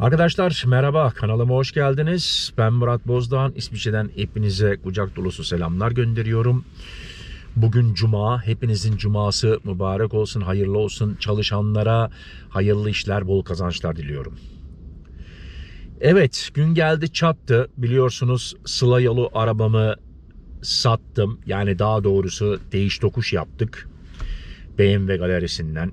Arkadaşlar merhaba kanalıma hoş geldiniz. Ben Murat Bozdağ. İsviçre'den hepinize kucak dolusu selamlar gönderiyorum. Bugün cuma. Hepinizin cuması mübarek olsun, hayırlı olsun. Çalışanlara hayırlı işler, bol kazançlar diliyorum. Evet gün geldi çattı. Biliyorsunuz Sıla yolu arabamı sattım. Yani daha doğrusu değiş tokuş yaptık. BMW galerisinden.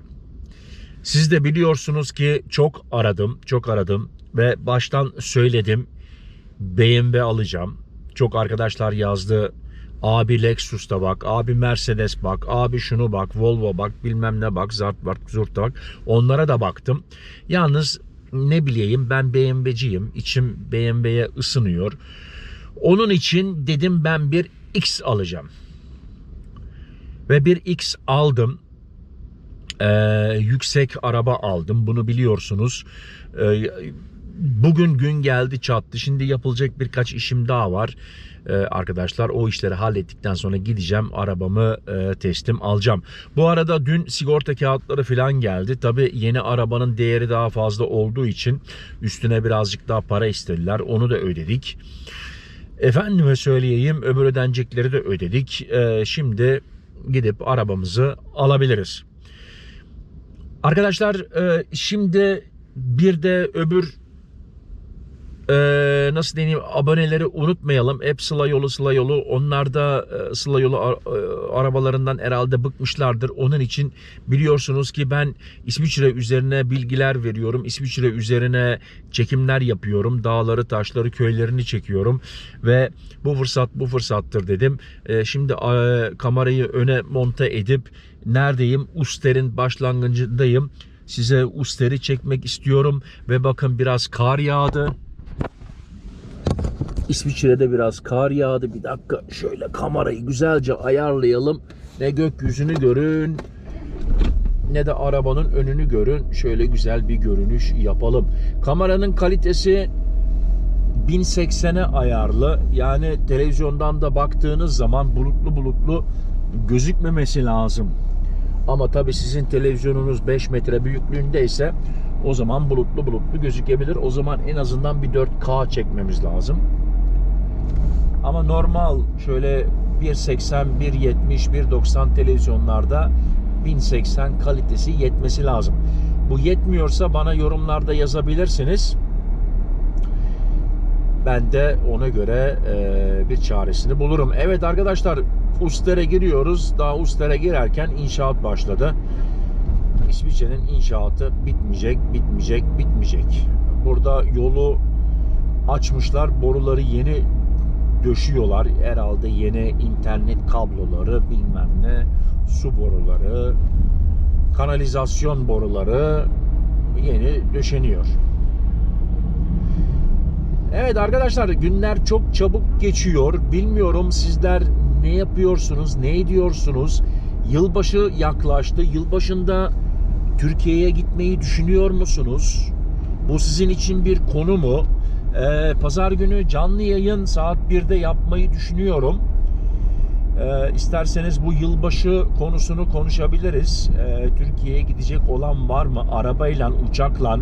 Siz de biliyorsunuz ki çok aradım, çok aradım ve baştan söyledim BMW alacağım. Çok arkadaşlar yazdı. Abi Lexus'ta bak, abi Mercedes bak, abi şunu bak, Volvo bak, bilmem ne bak, zart bak, zurt bak. Onlara da baktım. Yalnız ne bileyim ben BMW'ciyim. İçim BMW'ye ısınıyor. Onun için dedim ben bir X alacağım. Ve bir X aldım. Ee, yüksek araba aldım. Bunu biliyorsunuz. Ee, bugün gün geldi çattı. Şimdi yapılacak birkaç işim daha var. Ee, arkadaşlar o işleri hallettikten sonra gideceğim arabamı e, teslim alacağım. Bu arada dün sigorta kağıtları falan geldi. Tabi yeni arabanın değeri daha fazla olduğu için üstüne birazcık daha para istediler. Onu da ödedik. Efendime söyleyeyim öbür ödenecekleri de ödedik. Ee, şimdi gidip arabamızı alabiliriz. Arkadaşlar e, şimdi bir de öbür e, nasıl diyeyim aboneleri unutmayalım. Hep Sıla yolu Sıla yolu. Onlar da e, Sıla yolu e, arabalarından herhalde bıkmışlardır. Onun için biliyorsunuz ki ben İsviçre üzerine bilgiler veriyorum. İsviçre üzerine çekimler yapıyorum. Dağları, taşları, köylerini çekiyorum ve bu fırsat bu fırsattır dedim. Şimdi kamerayı öne monte edip neredeyim? Uster'in başlangıcındayım. Size Uster'i çekmek istiyorum ve bakın biraz kar yağdı. İsviçre'de biraz kar yağdı. Bir dakika şöyle kamerayı güzelce ayarlayalım. Ne gökyüzünü görün ne de arabanın önünü görün. Şöyle güzel bir görünüş yapalım. Kameranın kalitesi 1080'e ayarlı. Yani televizyondan da baktığınız zaman bulutlu bulutlu gözükmemesi lazım. Ama tabii sizin televizyonunuz 5 metre büyüklüğündeyse o zaman bulutlu bulutlu gözükebilir. O zaman en azından bir 4K çekmemiz lazım. Ama normal şöyle 1.80, 1.70, 1.90 televizyonlarda 1080 kalitesi yetmesi lazım. Bu yetmiyorsa bana yorumlarda yazabilirsiniz. Ben de ona göre bir çaresini bulurum. Evet arkadaşlar Uster'e giriyoruz. Daha Uster'e girerken inşaat başladı. İsviçre'nin inşaatı bitmeyecek, bitmeyecek, bitmeyecek. Burada yolu açmışlar. Boruları yeni döşüyorlar. Herhalde yeni internet kabloları, bilmem ne, su boruları, kanalizasyon boruları yeni döşeniyor. Evet arkadaşlar günler çok çabuk geçiyor. Bilmiyorum sizler ne yapıyorsunuz, ne ediyorsunuz? Yılbaşı yaklaştı. Yılbaşında Türkiye'ye gitmeyi düşünüyor musunuz? Bu sizin için bir konu mu? Ee, Pazar günü canlı yayın saat 1'de yapmayı düşünüyorum. Ee, isterseniz bu yılbaşı konusunu konuşabiliriz. Ee, Türkiye'ye gidecek olan var mı? Arabayla, uçakla.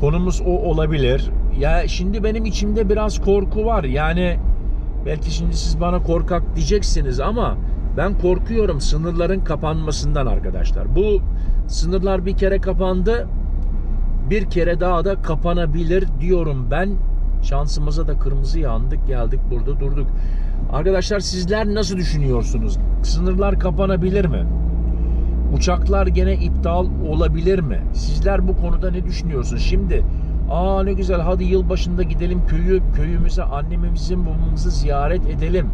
Konumuz o olabilir. Ya şimdi benim içimde biraz korku var. Yani belki şimdi siz bana korkak diyeceksiniz ama ben korkuyorum sınırların kapanmasından arkadaşlar. Bu sınırlar bir kere kapandı. Bir kere daha da kapanabilir diyorum ben. Şansımıza da kırmızı yandık geldik burada durduk. Arkadaşlar sizler nasıl düşünüyorsunuz? Sınırlar kapanabilir mi? Uçaklar gene iptal olabilir mi? Sizler bu konuda ne düşünüyorsunuz? Şimdi aa ne güzel hadi yılbaşında gidelim köyü köyümüze annemizin babamızı ziyaret edelim.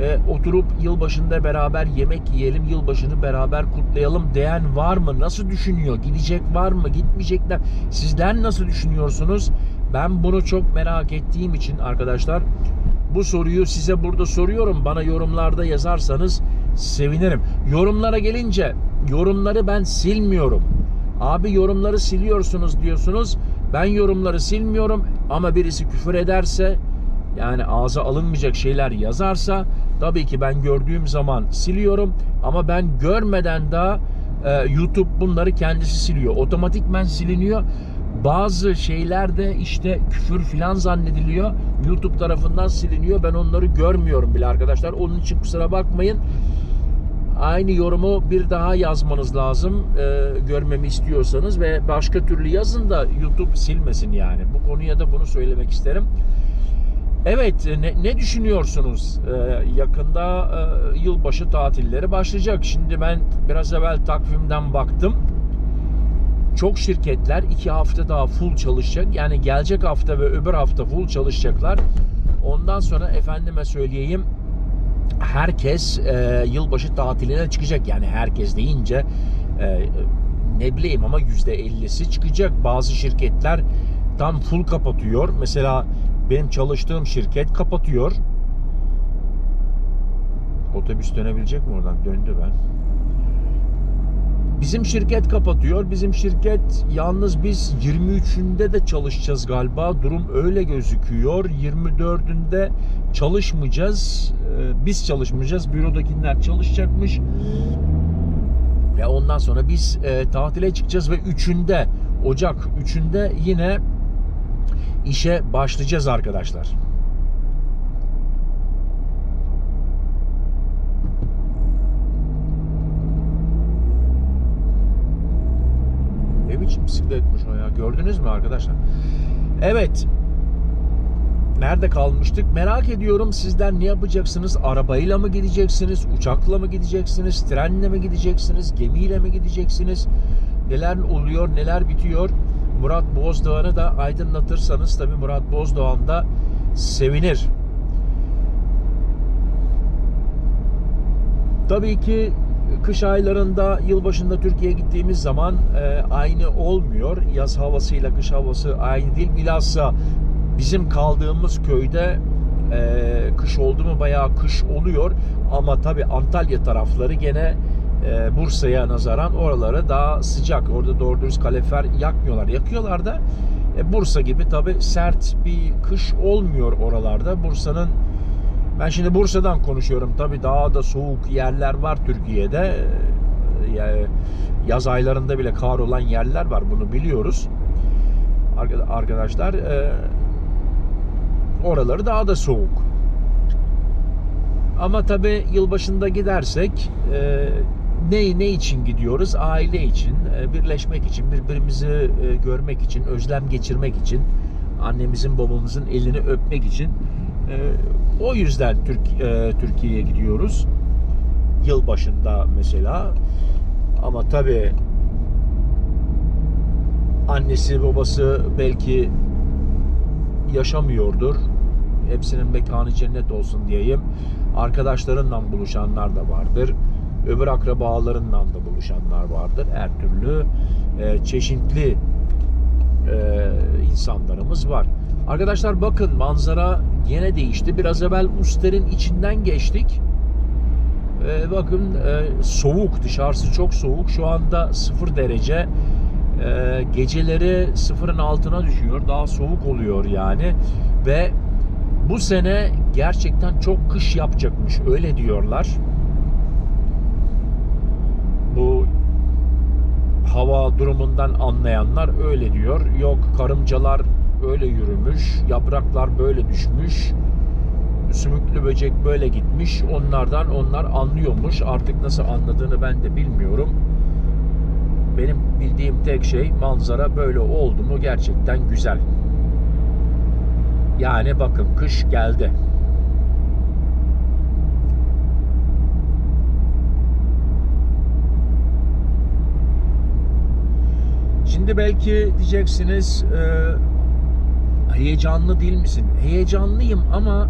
Ee, oturup yılbaşında beraber yemek yiyelim, yılbaşını beraber kutlayalım diyen var mı? Nasıl düşünüyor? Gidecek var mı? Gitmeyecekler. Sizler nasıl düşünüyorsunuz? Ben bunu çok merak ettiğim için arkadaşlar bu soruyu size burada soruyorum. Bana yorumlarda yazarsanız sevinirim. Yorumlara gelince yorumları ben silmiyorum. Abi yorumları siliyorsunuz diyorsunuz. Ben yorumları silmiyorum ama birisi küfür ederse yani ağza alınmayacak şeyler yazarsa tabii ki ben gördüğüm zaman siliyorum ama ben görmeden daha e, YouTube bunları kendisi siliyor. Otomatikmen siliniyor. bazı şeyler de işte küfür filan zannediliyor. YouTube tarafından siliniyor. Ben onları görmüyorum bile arkadaşlar. Onun için kusura bakmayın. Aynı yorumu bir daha yazmanız lazım. Ee, görmemi istiyorsanız ve başka türlü yazın da YouTube silmesin yani. Bu konuya da bunu söylemek isterim. Evet, ne, ne düşünüyorsunuz? Ee, yakında e, yılbaşı tatilleri başlayacak. Şimdi ben biraz evvel takvimden baktım. Çok şirketler iki hafta daha full çalışacak. Yani gelecek hafta ve öbür hafta full çalışacaklar. Ondan sonra efendime söyleyeyim herkes e, yılbaşı tatiline çıkacak. Yani herkes deyince e, ne bileyim ama yüzde ellisi çıkacak. Bazı şirketler tam full kapatıyor. Mesela benim çalıştığım şirket kapatıyor. Otobüs dönebilecek mi oradan? Döndü ben. Bizim şirket kapatıyor. Bizim şirket yalnız biz 23'ünde de çalışacağız galiba. Durum öyle gözüküyor. 24'ünde çalışmayacağız. Ee, Biz çalışmayacağız. Bürodakiler çalışacakmış. Ve ondan sonra biz e, tatile çıkacağız ve 3'ünde Ocak 3'ünde yine işe başlayacağız arkadaşlar. Ne biçim bisikletmiş o ya gördünüz mü arkadaşlar? Evet. Nerede kalmıştık? Merak ediyorum sizler ne yapacaksınız? Arabayla mı gideceksiniz? Uçakla mı gideceksiniz? Trenle mi gideceksiniz? Gemiyle mi gideceksiniz? Neler oluyor? Neler bitiyor? Murat Bozdağ'ını da aydınlatırsanız tabii Murat Bozdoğan da sevinir. Tabii ki kış aylarında yılbaşında Türkiye'ye gittiğimiz zaman e, aynı olmuyor. Yaz havasıyla kış havası aynı değil. Bilhassa bizim kaldığımız köyde e, kış oldu mu bayağı kış oluyor. Ama tabii Antalya tarafları gene e, Bursa'ya nazaran oraları daha sıcak. Orada doğru dürüst kalorifer yakmıyorlar. Yakıyorlar da e, Bursa gibi tabii sert bir kış olmuyor oralarda. Bursa'nın ben şimdi Bursa'dan konuşuyorum. Tabii daha da soğuk yerler var Türkiye'de. Ee, yaz aylarında bile kar olan yerler var. Bunu biliyoruz. Arka- Arkadaşlar e, oraları daha da soğuk. Ama tabii yılbaşında gidersek e, ne ne için gidiyoruz? Aile için, e, birleşmek için, birbirimizi görmek için, özlem geçirmek için, annemizin babamızın elini öpmek için. E, o yüzden Türk e, Türkiye'ye gidiyoruz. Yılbaşında mesela. Ama tabii annesi babası belki yaşamıyordur. Hepsinin mekanı cennet olsun diyeyim. Arkadaşlarından buluşanlar da vardır. Öbür akrabalarından da buluşanlar vardır. Her türlü e, çeşitli e, insanlarımız var. Arkadaşlar bakın manzara yine değişti. Biraz evvel Uster'in içinden geçtik. E, bakın e, soğuk dışarısı çok soğuk. Şu anda 0 derece. E, geceleri sıfırın altına düşüyor. Daha soğuk oluyor yani. Ve bu sene gerçekten çok kış yapacakmış. Öyle diyorlar. Bu hava durumundan anlayanlar öyle diyor. Yok karıncalar öyle yürümüş, yapraklar böyle düşmüş, sümüklü böcek böyle gitmiş. Onlardan onlar anlıyormuş. Artık nasıl anladığını ben de bilmiyorum. Benim bildiğim tek şey manzara böyle oldu mu gerçekten güzel. Yani bakın kış geldi. Şimdi belki diyeceksiniz heyecanlı değil misin? Heyecanlıyım ama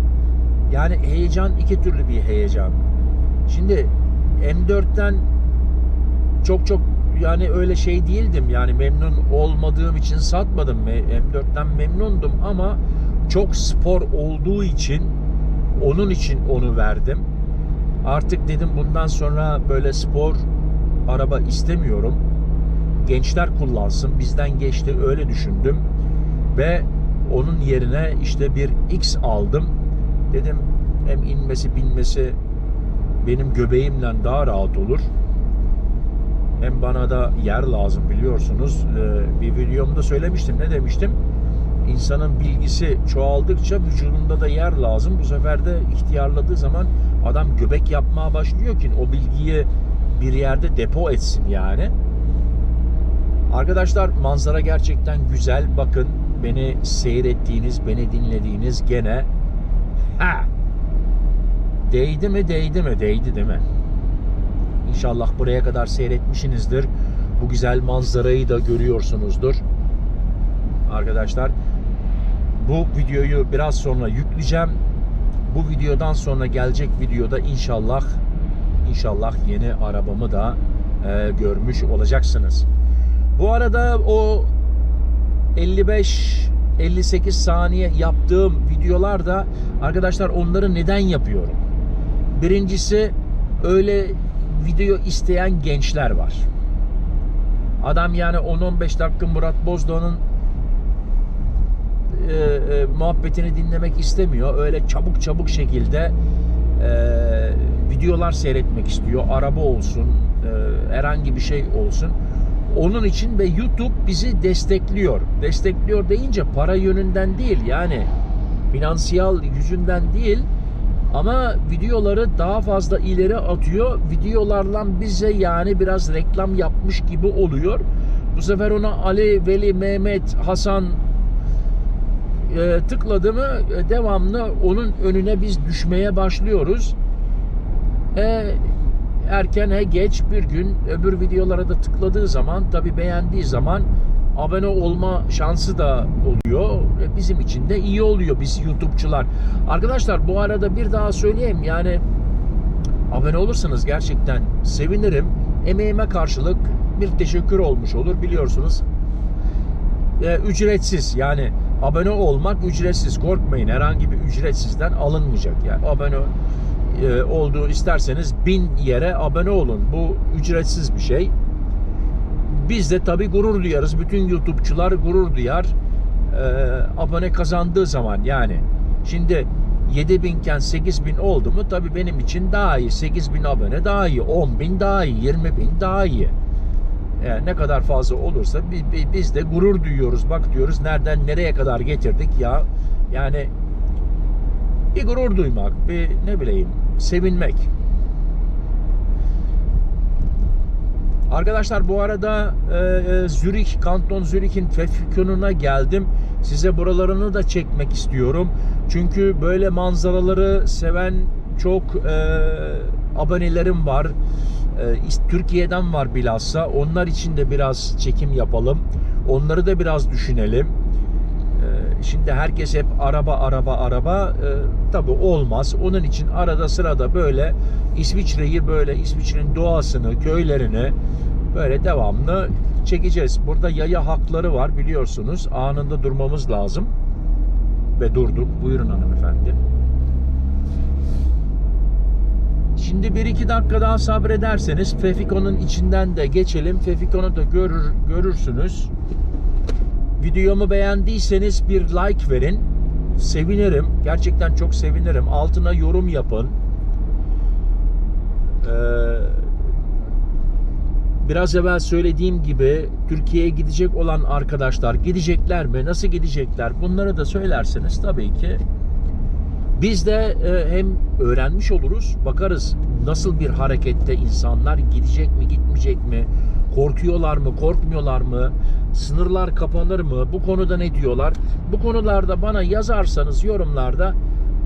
yani heyecan iki türlü bir heyecan. Şimdi M4'ten çok çok yani öyle şey değildim yani memnun olmadığım için satmadım M4'ten memnundum ama çok spor olduğu için onun için onu verdim. Artık dedim bundan sonra böyle spor araba istemiyorum. Gençler kullansın. Bizden geçti öyle düşündüm. Ve onun yerine işte bir X aldım. Dedim hem inmesi binmesi benim göbeğimle daha rahat olur. Hem bana da yer lazım biliyorsunuz. Ee, bir videomda söylemiştim. Ne demiştim? İnsanın bilgisi çoğaldıkça vücudunda da yer lazım. Bu sefer de ihtiyarladığı zaman adam göbek yapmaya başlıyor ki o bilgiyi bir yerde depo etsin yani. Arkadaşlar manzara gerçekten güzel. Bakın beni seyrettiğiniz, beni dinlediğiniz gene ha değdi mi değdi mi değdi değil mi? İnşallah buraya kadar seyretmişsinizdir. Bu güzel manzarayı da görüyorsunuzdur. Arkadaşlar bu videoyu biraz sonra yükleyeceğim. Bu videodan sonra gelecek videoda inşallah inşallah yeni arabamı da e, görmüş olacaksınız. Bu arada o 55 58 saniye yaptığım videolarda arkadaşlar onları neden yapıyorum? Birincisi öyle video isteyen gençler var. Adam yani 10-15 dakika Murat Bozdağ'ın e, e, muhabbetini dinlemek istemiyor. Öyle çabuk çabuk şekilde e, videolar seyretmek istiyor. Araba olsun, e, herhangi bir şey olsun. Onun için ve YouTube bizi destekliyor. Destekliyor deyince para yönünden değil yani finansiyel yüzünden değil ama videoları daha fazla ileri atıyor. Videolarla bize yani biraz reklam yapmış gibi oluyor. Bu sefer ona Ali, Veli, Mehmet, Hasan e, tıkladı mı e, devamlı onun önüne biz düşmeye başlıyoruz. E, erken he geç bir gün öbür videolara da tıkladığı zaman tabi beğendiği zaman abone olma şansı da oluyor. E, Bizim için de iyi oluyor biz YouTube'çular. Arkadaşlar bu arada bir daha söyleyeyim yani abone olursanız gerçekten sevinirim. Emeğime karşılık bir teşekkür olmuş olur biliyorsunuz. E, ücretsiz yani abone olmak ücretsiz korkmayın herhangi bir ücretsizden alınmayacak yani abone e, olduğu isterseniz bin yere abone olun. Bu ücretsiz bir şey. Biz de tabi gurur duyarız. Bütün YouTube'çular gurur duyar. E, abone kazandığı zaman yani. Şimdi 7000 iken 8000 oldu mu tabi benim için daha iyi. 8000 abone daha iyi. 10.000 daha iyi. 20.000 daha iyi. Yani ne kadar fazla olursa bi- bi- biz de gurur duyuyoruz. Bak diyoruz nereden nereye kadar getirdik ya. Yani bir gurur duymak, bir ne bileyim sevinmek. Arkadaşlar bu arada e, e, Zürich, Kanton Zürich'in Pfeffikon'una geldim. Size buralarını da çekmek istiyorum. Çünkü böyle manzaraları seven çok e, abonelerim var. E, Türkiye'den var bilhassa. Onlar için de biraz çekim yapalım. Onları da biraz düşünelim. Şimdi herkes hep araba araba araba e, tabi olmaz. Onun için arada sırada böyle İsviçre'yi böyle İsviçre'nin doğasını, köylerini böyle devamlı çekeceğiz. Burada yaya hakları var biliyorsunuz. Anında durmamız lazım. Ve durduk. Buyurun hanımefendi. Şimdi bir iki dakika daha sabrederseniz Fefiko'nun içinden de geçelim. Fefiko'nu da görür, görürsünüz. Videomu beğendiyseniz bir like verin. Sevinirim. Gerçekten çok sevinirim. Altına yorum yapın. Ee, biraz evvel söylediğim gibi Türkiye'ye gidecek olan arkadaşlar gidecekler mi? Nasıl gidecekler? Bunları da söylerseniz tabii ki biz de e, hem öğrenmiş oluruz, bakarız nasıl bir harekette insanlar gidecek mi, gitmeyecek mi, korkuyorlar mı, korkmuyorlar mı, sınırlar kapanır mı, bu konuda ne diyorlar? Bu konularda bana yazarsanız yorumlarda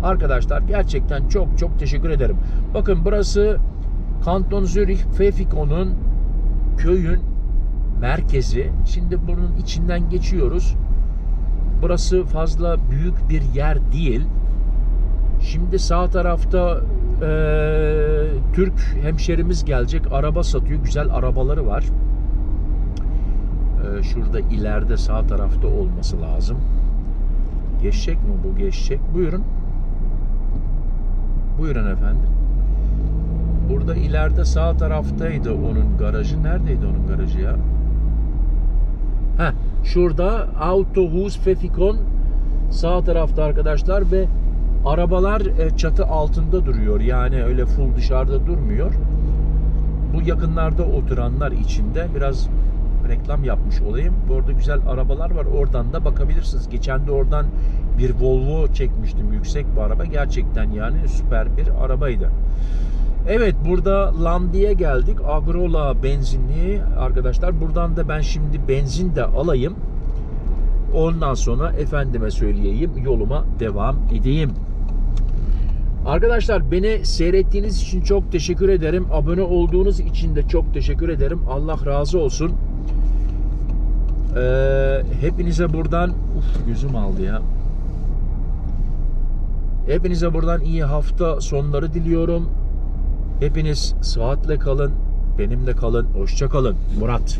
arkadaşlar gerçekten çok çok teşekkür ederim. Bakın burası Kanton Zürich Pfeffikon'un köyün merkezi. Şimdi bunun içinden geçiyoruz. Burası fazla büyük bir yer değil. Şimdi sağ tarafta eee, Türk hemşerimiz gelecek. Araba satıyor. Güzel arabaları var. Eee, şurada ileride sağ tarafta olması lazım. Geçecek mi bu? Geçecek. Buyurun. Buyurun efendim. Burada ileride sağ taraftaydı onun garajı. Neredeydi onun garajı ya? Heh, şurada Autohus Pfeffikon sağ tarafta arkadaşlar ve arabalar e, çatı altında duruyor. Yani öyle full dışarıda durmuyor. bu yakınlarda oturanlar için de biraz reklam yapmış olayım. Bu arada güzel arabalar var. Oradan da bakabilirsiniz. Geçen de oradan bir Volvo çekmiştim. Yüksek bir araba. Gerçekten yani süper bir arabaydı. Evet burada Landi'ye geldik. Agrola benzinliği arkadaşlar. Buradan da ben şimdi benzin de alayım. Ondan sonra efendime söyleyeyim yoluma devam edeyim. Arkadaşlar beni seyrettiğiniz için çok teşekkür ederim. Abone olduğunuz için de çok teşekkür ederim. Allah razı olsun. Ee, hepinize buradan uf gözüm aldı ya. Hepinize buradan iyi hafta sonları diliyorum. Hepiniz sıhhatle kalın. Benimle kalın. Hoşça kalın. Murat.